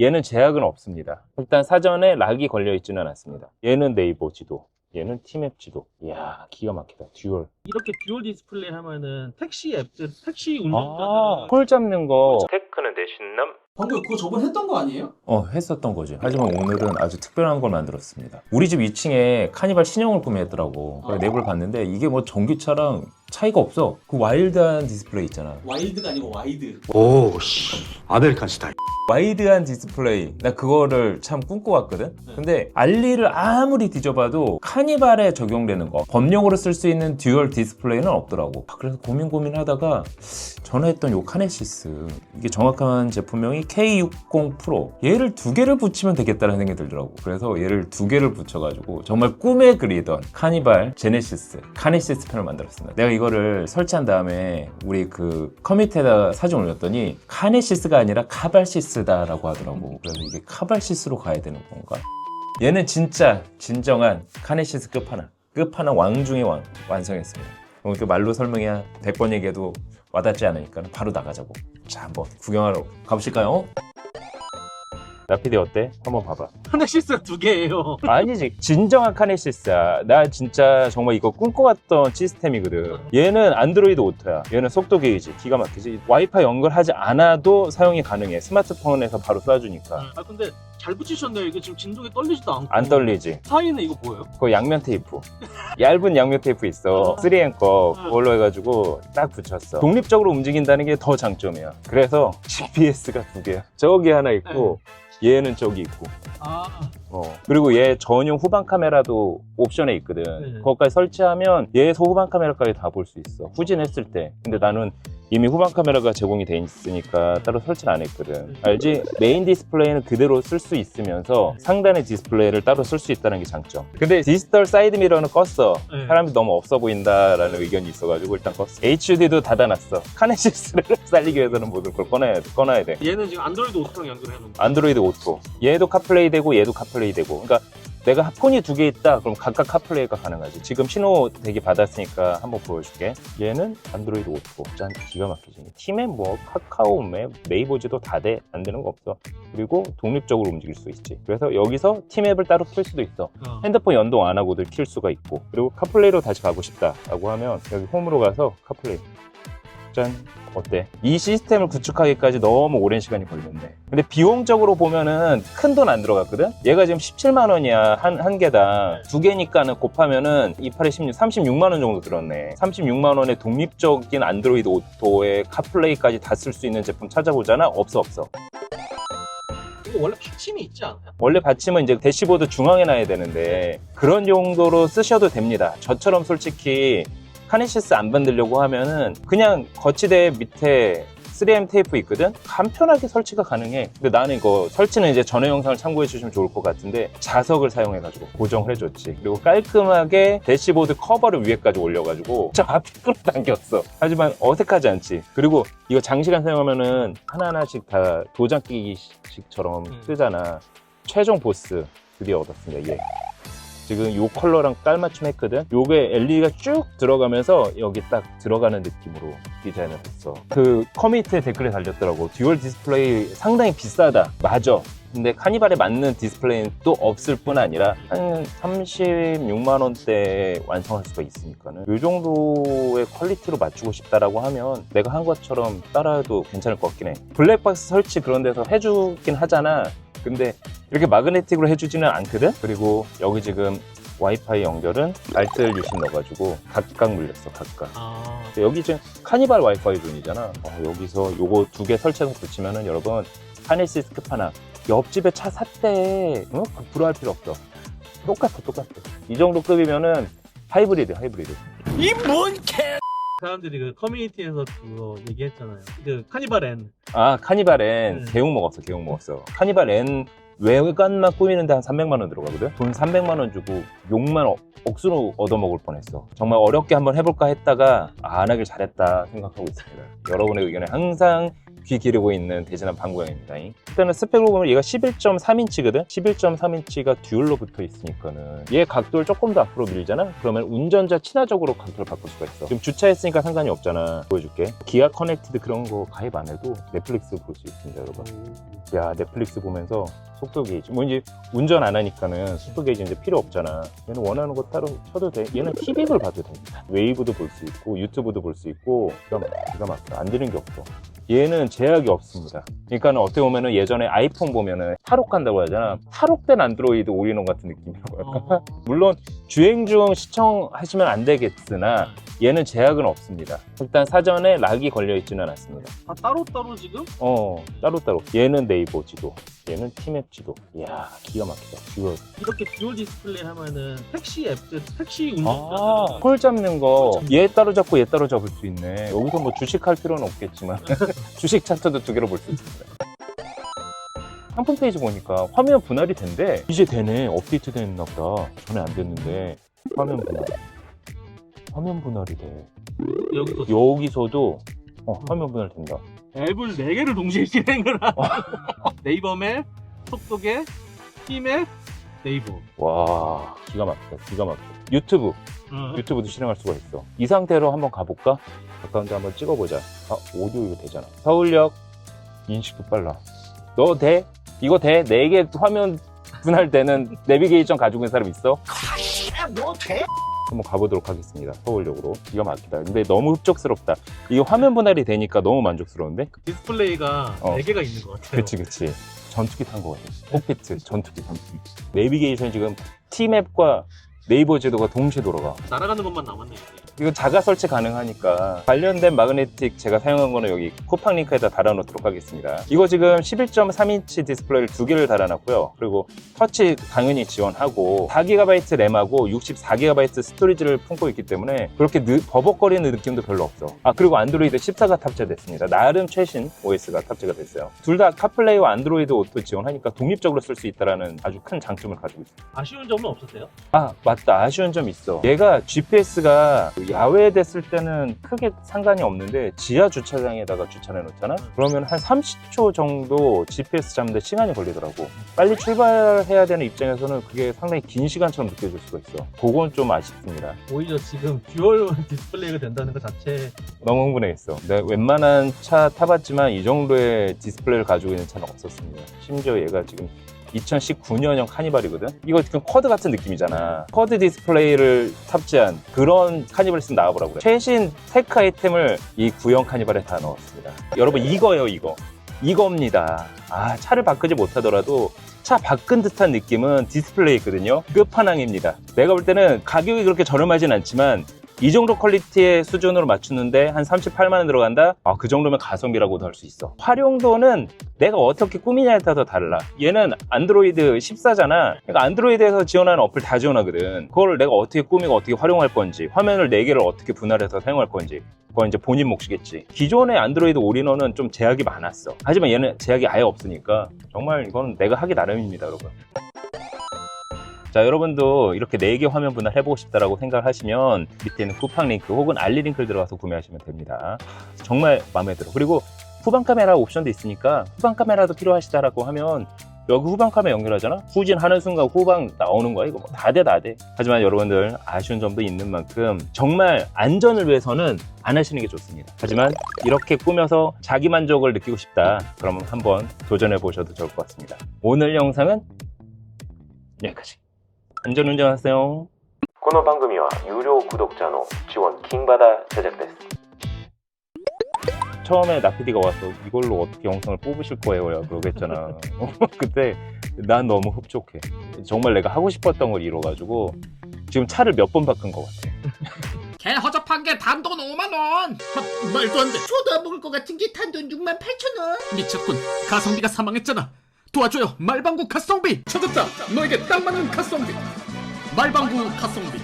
얘는 제약은 없습니다. 일단 사전에 락이 걸려 있지는 않습니다. 얘는 네이버 지도, 얘는 티맵 지도. 이야, 기가 막히다. 듀얼. 이렇게 듀얼 디스플레이 하면은 택시 앱들, 택시 아, 운전자들은 콜 잡는 거. 테크는 내 신남? 방금 그거 저번 했던 거 아니에요? 어, 했었던 거지. 하지만 오늘은 아주 특별한 걸 만들었습니다. 우리 집 2층에 카니발 신형을 구매했더라고. 그래서 아. 내부를 봤는데 이게 뭐 전기차랑 차이가 없어. 그 와일드한 디스플레이 있잖아. 와일드가 아니고 와이드. 오, 씨. 아메리칸 스타일. 와이드한 디스플레이. 나 그거를 참 꿈꿔왔거든? 네. 근데 알리를 아무리 뒤져봐도 카니발에 적용되는 거, 법용으로 쓸 수 있는 듀얼 디스플레이 는 없더라고. 아, 그래서 고민 고민하다가 전화했던 요 카네시스. 이게 정확한 제품명이 K60 프로. 얘를 두 개를 붙이면 되겠다는 생각이 들더라고. 그래서 얘를 두 개를 붙여가지고 정말 꿈에 그리던 카니발 제네시스, 카네시스 편을 만들었습니다. 내가 이거를 설치한 다음에 우리 그 커뮤니티에다 사진 올렸더니 카네시스가 아니라 카발시스다 라고 하더라고. 그래서 이게 카발시스로 가야 되는 건가? 얘는 진짜 진정한 카네시스 끝판왕. 끝판왕 왕 중의 왕 완성했습니다. 이렇게 말로 설명해야 100번 얘기해도 와닿지 않으니까 바로 나가자고. 자, 한번 구경하러 가보실까요? 나 피디 어때? 한번 봐봐. 카네시스가 두 개예요. 아니지 진정한 카네시스야 나 진짜 정말 이거 꿈꿔왔던 시스템이거든 얘는 안드로이드 오토야 얘는 속도 게이지 기가 막히지 와이파이 연결하지 않아도 사용이 가능해 스마트폰에서 바로 쏴주니까 아 근데 잘 붙이셨네요. 이게 지금 진동이 떨리지도 않고. 안 떨리지 사이는 이거 뭐예요? 그 양면 테이프 얇은 양면 테이프 있어 3M 거 그걸로 해가지고 딱 붙였어 독립적으로 움직인다는 게 더 장점이야 그래서 GPS가 두 개야 저기 하나 있고 얘는 저기 있고 아 어. 그리고 얘 전용 후방 카메라도 옵션에 있거든. 네. 그것까지 설치하면 얘에서 후방 카메라까지 다 볼 수 있어. 후진했을 때. 근데 나는 이미 후방 카메라가 제공이 돼 있으니까 따로 설치를 안 했거든. 알지? 메인 디스플레이는 그대로 쓸 수 있으면서 상단의 디스플레이를 따로 쓸 수 있다는 게 장점. 근데 디지털 사이드 미러는 껐어. 네. 사람들이 너무 없어 보인다라는 의견이 있어가지고 일단 껐어. HUD도 닫아놨어. 카네시스를 살리기 위해서는 모든 걸 꺼놔야 돼. 꺼놔야 돼. 얘는 지금 안드로이드 오토랑 연결해놓은 거. 안드로이드 오토. 얘도 카플레이 되고 얘도 카플레이 되고. 그러니까 내가 폰이 두 개 있다. 그럼 각각 카플레이가 가능하지. 지금 신호 대기 받았으니까 한번 보여줄게. 얘는 안드로이드 오토. 짠 기가 막히지. 팀에 뭐 카카오 맵, 네이버지도 다 돼. 안 되는 거 없어. 그리고 독립적으로 움직일 수 있지. 그래서 여기서 팀 앱을 따로 킬 수도 있어. 어. 핸드폰 연동 안 하고도 킬 수가 있고. 그리고 카플레이로 다시 가고 싶다라고 하면 여기 홈으로 가서 카플레이. 짠. 어때? 이 시스템을 구축하기까지 너무 오랜 시간이 걸렸네. 근데 비용적으로 보면은 큰 돈 안 들어갔거든? 얘가 지금 17만 원이야. 한, 한 개당. 두 개니까는 곱하면은 28에 16, 36만 원 정도 들었네. 36만 원에 독립적인 안드로이드 오토에 카플레이까지 다 쓸 수 있는 제품 찾아보잖아? 없어, 없어. 이거 원래 받침이 있지 않아요? 원래 받침은 이제 대시보드 중앙에 놔야 되는데 그런 용도로 쓰셔도 됩니다. 저처럼 솔직히 카네시스 안 만들려고 하면은 그냥 거치대 밑에 3M 테이프 있거든? 간편하게 설치가 가능해. 근데 나는 이거 설치는 이제 전에 영상을 참고해 주시면 좋을 것 같은데 자석을 사용해가지고 고정을 해줬지. 그리고 깔끔하게 대시보드 커버를 위에까지 올려가지고 저 앞에 끌어당겼어. 하지만 어색하지 않지. 그리고 이거 장시간 사용하면은 하나하나씩 다 도장 끼기식처럼 음. 쓰잖아. 최종 보스 드디어 얻었습니다. 얘. 지금 요 컬러랑 깔맞춤 했거든? 요게 LED가 쭉 들어가면서 여기 딱 들어가는 느낌으로 디자인을 했어. 그 커뮤니티에 댓글에 달렸더라고. 듀얼 디스플레이 상당히 비싸다. 맞아. 근데 카니발에 맞는 디스플레이는 또 없을 뿐 아니라 한 36만 원대에 완성할 수가 있으니까는 이 정도의 퀄리티로 맞추고 싶다라고 하면 내가 한 것처럼 따라해도 괜찮을 것 같긴 해. 블랙박스 설치 그런 데서 해주긴 하잖아. 근데 이렇게 마그네틱으로 해주지는 않거든? 그리고 여기 지금 와이파이 연결은 알뜰 유심 넣어가지고 각각 물렸어, 각각. 아 여기 지금 카니발 와이파이 존이잖아. 어, 여기서 요거 두 개 설치해서 붙이면은 여러분 카네시스 끝판왕 옆집에 차 샀대. 어? 그 불화할 필요 없어. 똑같아, 똑같아. 이 정도 급이면은 하이브리드, 하이브리드. 사람들이 그 커뮤니티에서 그거 얘기했잖아요. 그 카니발 N. 아, 카니발 N 음. 개용 먹었어, 개용 먹었어. 카니발 N 외관만 꾸미는데 한 300만 원 들어가거든? 돈 300만 원 주고 욕만 어- 억수로 얻어먹을 뻔했어. 정말 어렵게 한번 해볼까 했다가 아, 안 하길 잘했다 생각하고 있습니다. 여러분의 의견에 항상 귀 기르고 있는 대진한 방구형입니다. 일단은 스펙으로 보면 얘가 11.3인치거든? 11.3인치가 듀얼로 붙어 있으니까는 얘 각도를 조금 더 앞으로 밀잖아? 그러면 운전자 친화적으로 각도를 바꿀 수가 있어. 지금 주차했으니까 상관이 없잖아. 보여줄게. 기아 커넥티드 그런 거 가입 안 해도 넷플릭스 볼 수 있습니다, 여러분. 야, 넷플릭스 보면서 속도 게이지. 뭐 이제 운전 안 하니까는 속도 게이지 이제 필요 없잖아. 얘는 원하는 거 따로 쳐도 돼. 얘는 TV를 봐도 됩니다. 웨이브도 볼 수 있고, 유튜브도 볼 수 있고, 기가 막혀. 기가 막혀. 안 되는 게 없어. 얘는 제약이 없습니다. 그러니까 어떻게 보면은 예전에 아이폰 보면은 탈옥한다고 하잖아. 탈옥된 안드로이드 올인원 같은 느낌이라고 할까? 어. 물론 주행 중 시청하시면 안 되겠으나 얘는 제약은 없습니다. 일단 사전에 락이 걸려 있지는 않습니다. 다 따로따로 지금? 어 따로따로 얘는 네이버 지도 얘는 티맵 지도 이야 기가 막히다 듀얼 이렇게 듀얼 디스플레이 하면은 택시 앱, 택시 아, 운전자들은 콜 잡는 거 얘 따로 잡고 얘 따로 잡을 수 있네 여기서 뭐 주식할 필요는 없겠지만 주식 차트도 두 개로 볼 수 있습니다. 상품 페이지 보니까 화면 분할이 된대. 이제 되네. 업데이트 됐나 보다. 전에 안 됐는데. 화면 분할. 화면 분할이 돼. 여기서. 여기서도 어, 화면 분할 된다. 앱을 4개를 동시에 실행을 하 네이버 맵, 속도계, 티맵, 네이버. 와 기가 막히다 기가 막혀. 유튜브. 어. 유튜브도 실행할 수가 있어. 이 상태로 한번 가볼까? 가까운데 한번 찍어보자. 아, 오디오 이거 되잖아. 서울역 인식도 빨라. 너 돼? 이거 돼? 네 개 화면 분할 되는 내비게이션 가지고 있는 사람 있어? 뭐 돼? 한번 가보도록 하겠습니다. 서울역으로. 기가 막히다. 근데 너무 흡족스럽다. 이게 화면 분할이 되니까 너무 만족스러운데? 디스플레이가 어. 4개가 있는 것 같아요 그치, 그치. 전투기 탄 거 같아. 콕피트, 전투기, 전투기. 내비게이션이 지금 T맵과 네이버 지도가 동시에 돌아가. 날아가는 것만 남았네. 이거 자가 설치 가능하니까 관련된 마그네틱 제가 사용한 거는 여기 쿠팡 링크에다 달아놓도록 하겠습니다. 이거 지금 11.3인치 디스플레이를 두 개를 달아놨고요. 그리고 터치 당연히 지원하고 4GB 램하고 64GB 스토리지를 품고 있기 때문에 그렇게 느- 버벅거리는 느낌도 별로 없어. 아 그리고 안드로이드 14가 탑재됐습니다. 나름 최신 OS가 탑재가 됐어요. 둘 다 카플레이와 안드로이드 오토 지원하니까 독립적으로 쓸 수 있다는 아주 큰 장점을 가지고 있습니다. 아쉬운 점은 없었어요? 아 맞다. 아쉬운 점 있어. 얘가 GPS가 야외에 됐을 때는 크게 상관이 없는데 지하 주차장에다가 주차해 놓잖아? 그러면 한 30초 정도 GPS 잡는데 시간이 걸리더라고. 빨리 출발해야 되는 입장에서는 그게 상당히 긴 시간처럼 느껴질 수가 있어. 그건 좀 아쉽습니다. 오히려 지금 듀얼 디스플레이가 된다는 것 자체. 너무 흥분했어. 내가 웬만한 차 타봤지만 이 정도의 디스플레이를 가지고 있는 차는 없었습니다. 심지어 얘가 지금 2019년형 카니발이거든? 이거 지금 쿼드 같은 느낌이잖아. 쿼드 디스플레이를 탑재한 그런 카니발 있으면 나와보라고 그래. 최신 테크 아이템을 이 구형 카니발에 다 넣었습니다. 여러분, 이거예요, 이거. 이겁니다. 아, 차를 바꾸지 못하더라도 차 바꾼 듯한 느낌은 디스플레이 있거든요. 끝판왕입니다. 내가 볼 때는 가격이 그렇게 저렴하진 않지만 이 정도 퀄리티의 수준으로 맞추는데 한 38만 원 들어간다? 아, 그 정도면 가성비라고도 할 수 있어. 활용도는 내가 어떻게 꾸미냐에 따라서 달라. 얘는 안드로이드 14잖아. 그러니까 안드로이드에서 지원하는 어플 다 지원하거든. 그거를 내가 어떻게 꾸미고 어떻게 활용할 건지, 화면을 4개를 어떻게 분할해서 사용할 건지, 그건 이제 본인 몫이겠지. 기존의 안드로이드 올인원은 좀 제약이 많았어. 하지만 얘는 제약이 아예 없으니까 정말 이건 내가 하기 나름입니다, 여러분. 자, 여러분도 이렇게 4개 화면 분할 해보고 싶다라고 생각하시면 밑에 있는 쿠팡 링크 혹은 알리 링크를 들어가서 구매하시면 됩니다. 정말 마음에 들어. 그리고 후방 카메라 옵션도 있으니까 후방 카메라도 필요하시다라고 하면 여기 후방 카메라 연결하잖아? 후진하는 순간 후방 나오는 거야. 이거 뭐 다 돼, 다 돼. 하지만 여러분들 아쉬운 점도 있는 만큼 정말 안전을 위해서는 안 하시는 게 좋습니다. 하지만 이렇게 꾸며서 자기 만족을 느끼고 싶다. 그러면 한번 도전해 보셔도 좋을 것 같습니다. 오늘 영상은 여기까지. 안전운전 하세요. 코너 방금이와 유료 구독자노 지원 킹받아 제작됐어. 처음에 나피디가 와서 이걸로 어떻게 영상을 뽑으실 거예요? 그러겠잖아. 어, 그때 난 너무 흡족해. 정말 내가 하고 싶었던 걸 이뤄가지고 지금 차를 몇 번 바꾼 것 같아. 개 허접한 게 단돈 5만 원. 말도 안 돼. 쳐다먹을 것 같은 게 단돈 6만 8천 원. 미쳤군. 가성비가 사망했잖아. 도와줘요. 말방구 가성비. 찾았다. 너에게 딱 맞는 가성비. 말방구 가성비.